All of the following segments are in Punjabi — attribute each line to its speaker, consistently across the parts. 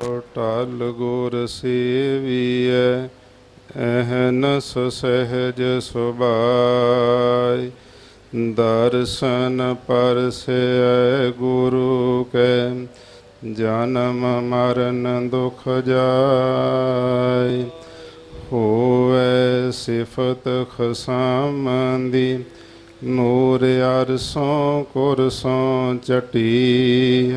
Speaker 1: ਟਲ ਗੁਰ ਸੇਵੀਐ ਅਹਨਸ ਸਹਿਜ ਸੁਭਾਈ ਦਰਸ਼ਨ ਪਰਸੈ ਗੁਰੂ ਕੈ, ਜਨਮ ਮਰਨ ਦੁਖ ਜਾਈ ਹੋਵੇ ਸਿਫਤ ਖਸਾਮੰਦੀ ਨੂਰ ਅਰਸੋਂ ਕੁਰਸੋਂ ਚਟੀ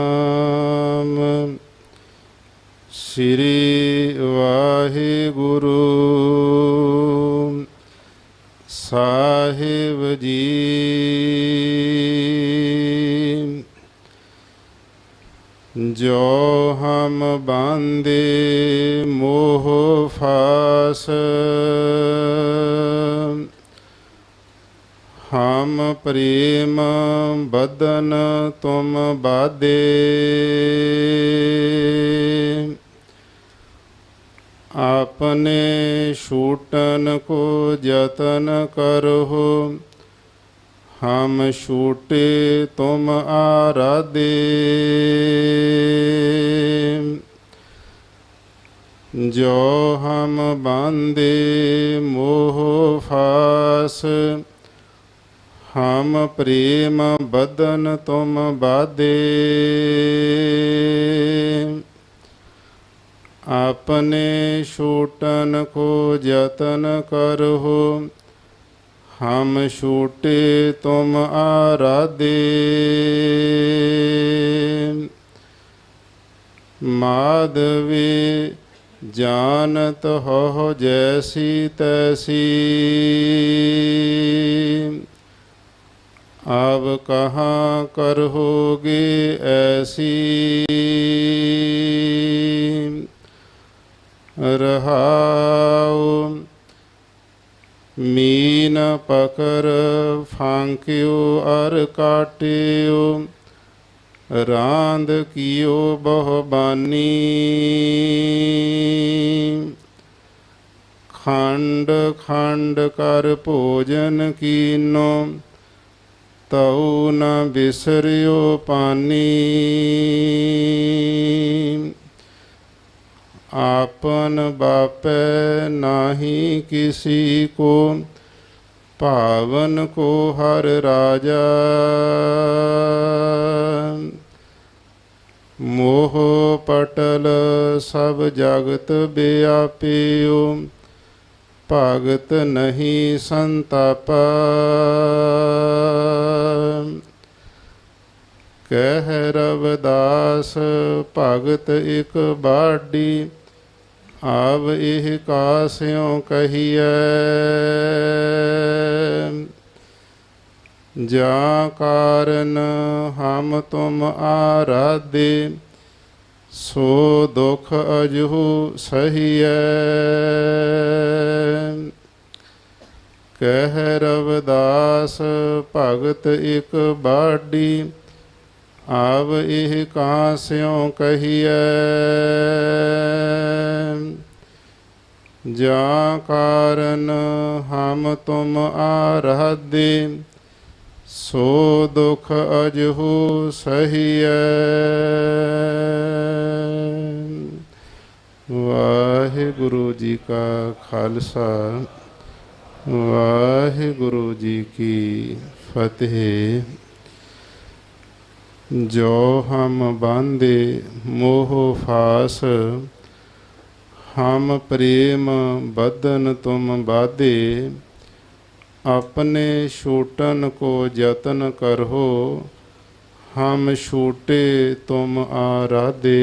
Speaker 1: ਸ੍ਰੀ ਵਾਹਿਗੁਰੂ। ਸਾਹਿਬ ਜੀ। ਜੋ ਹਮ ਬਾਂਦੇ ਮੋਹ ਫਾਸ ਹਮ ਪ੍ਰੇਮ ਬਦਨ ਤੁਮ ਬਾਦੇ। ਆਪਣੇ ਛੂਟਨ ਕੋ ਯਤਨ ਕਰਹੁ ਹਮ ਛੂਟੇ ਤੁਮ ਆਰਾਦੇ ਜੋ ਹਮ ਬਾਂਦੇ ਮੋਹ ਫਾਸ ਹਮ ਪ੍ਰੇਮ ਬਦਨ ਤੁਮ ਬਾਦੇ ਆਪਨੇ ਛੂਟਨ ਕੋ ਯਤਨ ਕਰਹੁ, ਹਮ ਛੂਟੇ ਤੁਮ ਆਰਾਦੇ ਮਾਧਵੇ ਜਾਣਤ ਹੋ ਜੈਸੀ ਤੈਸੀ। ਆਵ ਕਹਾਂ ਕਰੋਗੇ ਐਸੀ। ਰਹਾਉ। ਮੀਨ ਪਕਰ ਫਾਂਕਿਓ ਅਰ ਕਾਟਿਓ ਰਾਂਦ ਕੀਓ ਬਹੁ ਬਾਨੀ। ਖੰਡ ਖੰਡ ਕਰ ਭੋਜਨ ਕੀਨੋ। ਤਉ ਨ ਬਿਸਰਿਓ ਪਾਨੀ। ਆਪਨ ਬਾਪੈ ਨਾਹੀ ਕਿਸੀ ਕੋ, ਭਾਵਨ ਕੋ ਹਰ ਰਾਜਾ। ਮੋਹ ਪਟਲ ਸਭ ਜਗਤ ਬਿਆਪਿਓ, ਭਗਤ ਨਹੀਂ ਸੰਤਾਪ। ਕਹਿ ਰਵਦਾਸ, ਭਗਤ ਇਕ ਬਾਡੀ ਆਵ ਇਹ ਕਾਸਿਓ ਕਹੀਐ। ਜਾ ਕਾਰਨ ਹਮ ਤੁਮ ਆਰਾਧੇ, ਸੋ ਦੁਖ ਅਜਹੂ ਸਹੀਐ। ਕਹਿ ਰਵਦਾਸ ਭਗਤ ਇਕ ਬਾਡੀ ਆਵ ਇਹ ਕਾਸਿਓ ਕਹੀਐ। ਜਾ ਕਾਰਨ ਹਮ ਤੁਮ ਆਰਾਧੇ ਸੋ ਦੁਖ ਅਜਹੂ ਸਹੀਐ। ਵਾਹਿਗੁਰੂ ਜੀ ਕਾ ਖਾਲਸਾ, ਵਾਹਿਗੁਰੂ ਜੀ ਕੀ ਫਤਿਹ। ਜੋ ਹਮ ਬਾਂਦੇ ਮੋਹ ਫਾਸ, ਹਮ ਪ੍ਰੇਮ ਬਦਨ ਤੁਮ ਬਾਧੇ, ਆਪਣੇ ਛੋਟਨ ਕੋ ਯਤਨ ਕਰੋ, ਹਮ ਛੋਟੇ ਤੁਮ ਆਰਾਧੇ।